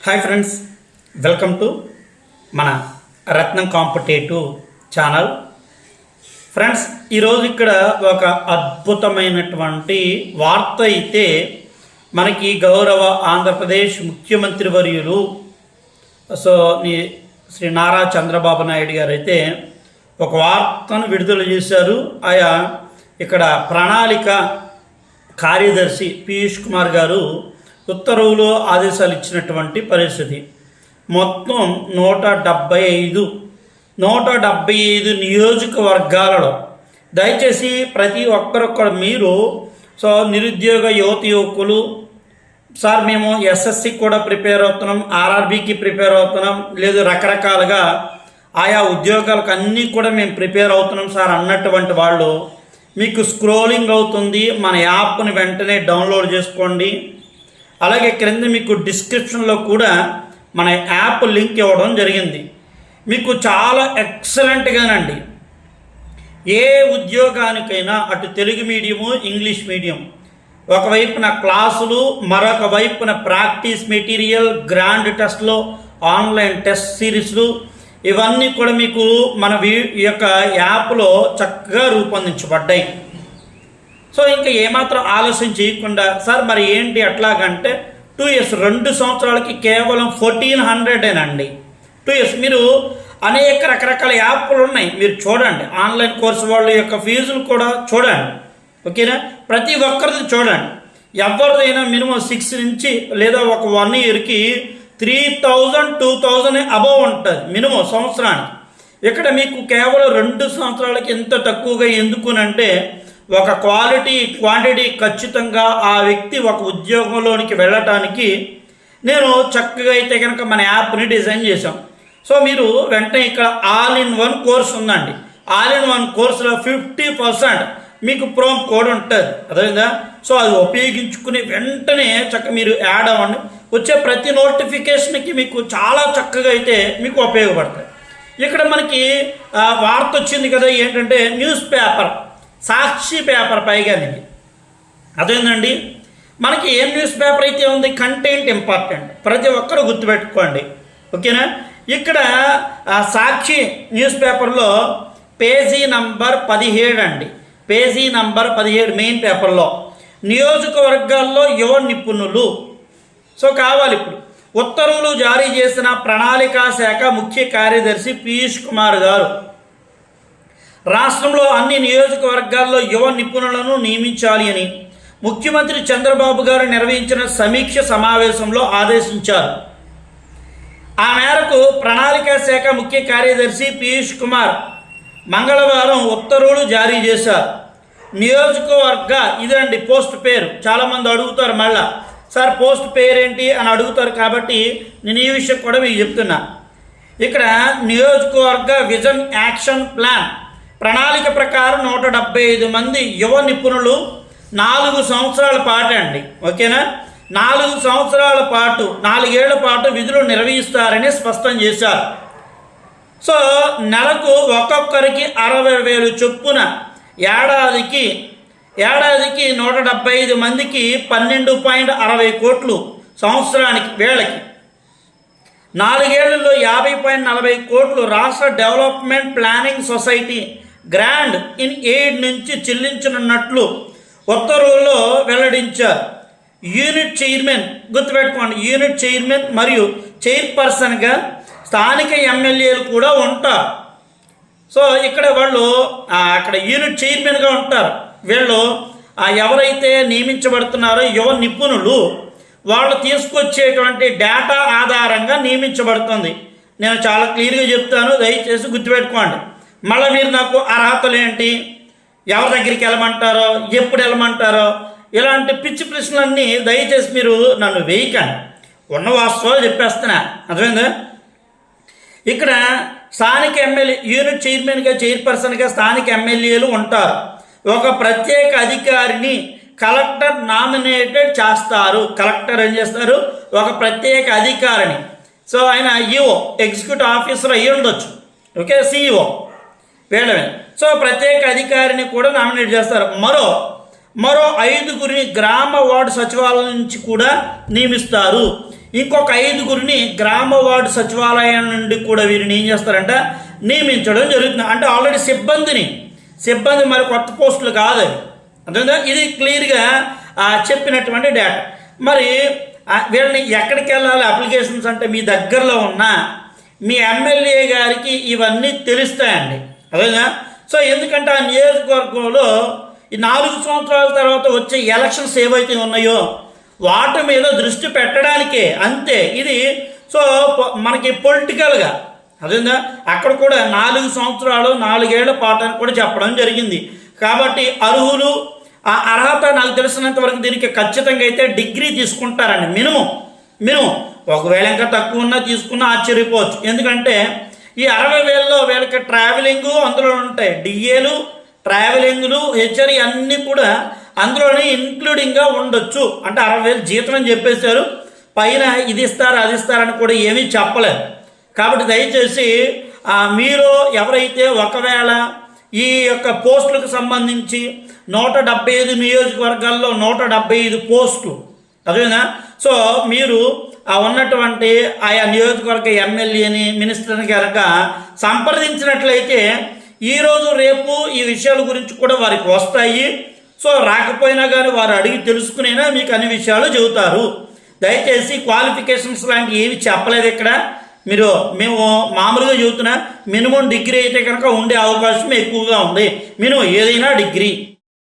Hi friends welcome to మన రత్నం competitive channel. Friends ఈరోజు ఇక్కడ ఒక అద్భుతమైనటువంటి వార్త అయితే మనకి గౌరవ ఆంధ్రప్రదేశ్ ముఖ్యమంత్రి వర్యులు సో ని- శ్రీ నారా చంద్రబాబు నాయుడు గారు అయితే ఒక వార్తను విడుదల చేశారు. ఆయా ఇక్కడ ప్రణాళిక కార్యదర్శి పీయూష్ కుమార్ గారు ఉత్తర్వులు ఆదేశాలు ఇచ్చినటువంటి పరిస్థితి. మొత్తం నూట డెబ్బై ఐదు నూట డెబ్బై ఐదు నియోజకవర్గాలలో దయచేసి ప్రతి ఒక్కరొక్కరు మీరు సో నిరుద్యోగ యువత యువకులు సార్ మేము ఎస్ఎస్సి కూడా ప్రిపేర్ అవుతున్నాం ఆర్ఆర్బికి ప్రిపేర్ అవుతున్నాం లేదు రకరకాలుగా ఆయా ఉద్యోగాలకు అన్నీ కూడా మేము ప్రిపేర్ అవుతున్నాం సార్ అన్నటువంటి వాళ్ళు. మీకు స్క్రోలింగ్ అవుతుంది మన యాప్ని వెంటనే డౌన్లోడ్ చేసుకోండి. అలాగే క్రింద మీకు డిస్క్రిప్షన్లో కూడా మన యాప్ లింక్ ఇవ్వడం జరిగింది. మీకు చాలా ఎక్సలెంట్గానండి ఏ ఉద్యోగానికైనా అటు తెలుగు మీడియము ఇంగ్లీష్ మీడియం ఒకవైపున క్లాసులు మరొక వైపున ప్రాక్టీస్ మెటీరియల్ గ్రాండ్ టెస్ట్లు ఆన్లైన్ టెస్ట్ సిరీస్లు ఇవన్నీ కూడా మీకు మన వీ ఈ యొక్క యాప్లో చక్కగా రూపొందించబడ్డాయి. సో ఇంకా ఏమాత్రం ఆలస్యం చేయకుండా సార్ మరి ఏంటి అట్లాగంటే టూ ఇయర్స్ రెండు సంవత్సరాలకి కేవలం ఫోర్టీన్ హండ్రెడేనండి టూ ఇయర్స్ మీరు అనేక రకరకాల యాప్లు ఉన్నాయి మీరు చూడండి. ఆన్లైన్ కోర్సు వాళ్ళ యొక్క ఫీజులు కూడా చూడండి. ఓకేనా? ప్రతి ఒక్కరిది చూడండి. ఎవరిదైనా మినిమం సిక్స్ నుంచి లేదా ఒక వన్ ఇయర్కి three thousand two thousand above ఉంటుంది మినిమం సంవత్సరానికి. ఇక్కడ మీకు కేవలం రెండు సంవత్సరాలకి ఎంత తక్కువగా ఎందుకునంటే ఒక క్వాలిటీ క్వాంటిటీ ఖచ్చితంగా ఆ వ్యక్తి ఒక ఉద్యోగంలోనికి వెళ్ళటానికి నేను చక్కగా అయితే కనుక మన యాప్ని డిజైన్ చేశాం. సో మీరు వెంటనే ఇక్కడ ఆల్ ఇన్ వన్ కోర్స్ ఉందండి. ఆల్ ఇన్ వన్ కోర్సులో ఫిఫ్టీ పర్సెంట్ మీకు ప్రోమ్ కోడ్ ఉంటుంది. అదేవిధంగా సో అది ఉపయోగించుకుని వెంటనే చక్క మీరు యాడ్ అవ్వండి. వచ్చే ప్రతి నోటిఫికేషన్కి మీకు చాలా చక్కగా అయితే మీకు ఉపయోగపడతాయి. ఇక్కడ మనకి వార్త వచ్చింది కదా ఏంటంటే న్యూస్ పేపర్. సాక్షి పేపర్ పైగా ఇది అదేందండి? మనకి ఏం న్యూస్ పేపర్ అయితే ఉంది? Content important. ప్రతి ఒక్కరు గుర్తుపెట్టుకోండి. ఓకేనా? ఇక్కడ ఆ, సాక్షి న్యూస్ పేపర్లో పేజీ నంబర్ పదిహేడు అండి పేజీ నంబర్ పదిహేడు మెయిన్ పేపర్లో. నియోజకవర్గాల్లో యువ నిపుణులు. సో కావాలి ఇప్పుడు. ఉత్తర్వులు జారీ చేసిన ప్రణాళికా శాఖ ముఖ్య కార్యదర్శి పీయూష్ కుమార్ గారు. రాష్ట్రంలో అన్ని నియోజకవర్గాల్లో యువ నిపుణులను నియమించాలి అని ముఖ్యమంత్రి చంద్రబాబు గారు నిర్వహించిన సమీక్ష సమావేశంలో ఆదేశించారు. ఆ మేరకు ప్రణాళికా శాఖ ముఖ్య కార్యదర్శి పీయూష్ కుమార్ మంగళవారం ఉత్తర్వులు జారీ చేశారు. నియోజకవర్గ ఇదండి పోస్ట్ పేరు. చాలామంది అడుగుతారు మళ్ళా సార్ పోస్ట్ పేరేంటి? అని అడుగుతారు కాబట్టి నేను ఈ విషయం కూడా మీకు చెప్తున్నా. ఇక్కడ నియోజకవర్గ విజన్ యాక్షన్ ప్లాన్ ప్రణాళిక ప్రకారం నూట డెబ్బై ఐదు మంది యువ నిపుణులు నాలుగు సంవత్సరాల పాటు అండి. ఓకేనా? నాలుగు సంవత్సరాల పాటు నాలుగేళ్ళ పాటు విధులు నిర్వహిస్తారని స్పష్టం చేశారు. సో నెలకు ఒక్కొక్కరికి అరవై వేలు చొప్పున ఏడాదికి ఏడాదికి నూట డెబ్బై ఐదు మందికి పన్నెండు పాయింట్ అరవై కోట్లు సంవత్సరానికి వేళకి నాలుగేళ్ళలో యాభై పాయింట్ నలభై కోట్లు రాష్ట్ర development planning society grant in aid నుంచి చెల్లించనున్నట్లు ఉత్తర్వుల్లో వెల్లడించారు. యూనిట్ చైర్మన్ గుర్తుపెట్టుకోండి యూనిట్ చైర్మన్ మరియు చైర్పర్సన్గా స్థానిక ఎమ్మెల్యేలు కూడా ఉంటారు. సో ఇక్కడ వాళ్ళు అక్కడ యూనిట్ చైర్మన్గా ఉంటారు. వీళ్ళు ఎవరైతే నియమించబడుతున్నారో యువ నిపుణులు వాళ్ళు తీసుకొచ్చేటువంటి డేటా ఆధారంగా నియమించబడుతుంది. నేను చాలా క్లియర్గా చెప్తాను దయచేసి గుర్తుపెట్టుకోండి. మళ్ళీ మీరు నాకు అర్హతలు ఏంటి? ఎవరి దగ్గరికి వెళ్ళమంటారో? ఎప్పుడు వెళ్ళమంటారో? ఇలాంటి పిచ్చి ప్రశ్నలన్నీ దయచేసి మీరు నన్ను వేయకండి. ఉన్న వాస్తవాలు చెప్పేస్తున్నా. అర్థమైందా? ఇక్కడ స్థానిక ఎమ్మెల్యే యూనిట్ చైర్మన్గా చైర్పర్సన్గా స్థానిక ఎమ్మెల్యేలు ఉంటారు. ఒక ప్రత్యేక అధికారిని కలెక్టర్ నామినేటెడ్ చేస్తారు. కలెక్టర్ ఏం చేస్తారు? ఒక ప్రత్యేక అధికారిని. సో ఆయన ఈఓ ఎగ్జిక్యూటివ్ ఆఫీసర్ అయ్యి ఉండొచ్చు ఓకే సిఇఓ వీళ్ళమే సో ప్రత్యేక అధికారిని కూడా నామినేట్ చేస్తారు. మరో మరో ఐదుగురిని గ్రామ వార్డు సచివాలయం నుంచి కూడా నియమిస్తారు. ఇంకొక ఐదుగురిని గ్రామ వార్డు సచివాలయం నుండి కూడా వీరిని ఏం చేస్తారంట నియమించడం జరుగుతుంది. అంటే ఆల్రెడీ సిబ్బందిని సిబ్బంది మరి కొత్త పోస్టులు కాదు అవి. అర్థమైందా? ఇది క్లియర్గా చెప్పినటువంటి డేటా. మరి వీళ్ళని ఎక్కడికి వెళ్ళాలి? అప్లికేషన్స్ అంటే మీ దగ్గరలో ఉన్న మీ ఎమ్మెల్యే గారికి ఇవన్నీ తెలుస్తాయండి. అదేనా? సో ఎందుకంటే ఆ నియోజకవర్గంలో ఈ నాలుగు సంవత్సరాల తర్వాత వచ్చే ఎలక్షన్స్ ఏవైతే ఉన్నాయో వాటి మీద దృష్టి పెట్టడానికే అంతే. ఇది సో మనకి పొలిటికల్గా అదేందా? అక్కడ కూడా నాలుగు సంవత్సరాలు నాలుగేళ్ళ పాటు అని కూడా చెప్పడం జరిగింది. కాబట్టి అర్హులు ఆ అర్హత నాకు తెలిసినంత వరకు దీనికి ఖచ్చితంగా అయితే డిగ్రీ తీసుకుంటారండి మినిమం మినిమం. ఒకవేళ ఇంకా తక్కువ ఉన్నా తీసుకున్నా ఆశ్చర్యపోవచ్చు. ఎందుకంటే ఈ అరవై వేలలో వీళ్ళకి ట్రావెలింగ్ అందులో ఉంటాయి. డిఏలు ట్రావెలింగ్లు హెచ్ఆర్ అన్నీ కూడా అందులోనే ఇంక్లూడింగ్గా ఉండొచ్చు. అంటే అరవై వేలు జీతం అని చెప్పేశారు. పైన ఇది ఇస్తారు అది ఇస్తారని కూడా ఏమీ చెప్పలేదు. కాబట్టి దయచేసి మీరు ఎవరైతే ఒకవేళ ఈ యొక్క పోస్టులకు సంబంధించి నూట డెబ్బై ఐదు నియోజకవర్గాల్లో నూట డెబ్బై ఐదు పోస్టులు. అదేనా? సో మీరు ఉన్నటువంటి ఆయా నియోజకవర్గ ఎమ్మెల్యేని మినిస్టర్ని కనుక సంప్రదించినట్లయితే ఈరోజు రేపు ఈ విషయాల గురించి కూడా వారికి వస్తాయి. సో రాకపోయినా కానీ వారు అడిగి తెలుసుకునేనా మీకు అన్ని విషయాలు చెబుతారు. దయచేసి క్వాలిఫికేషన్స్ లాంటివి ఏవి చెప్పలేదు ఇక్కడ. మీరు మేము మామూలుగా చెబుతున్నా మినిమం డిగ్రీ అయితే కనుక ఉండే అవకాశం ఎక్కువగా ఉంది. మినిమం ఏదైనా డిగ్రీ.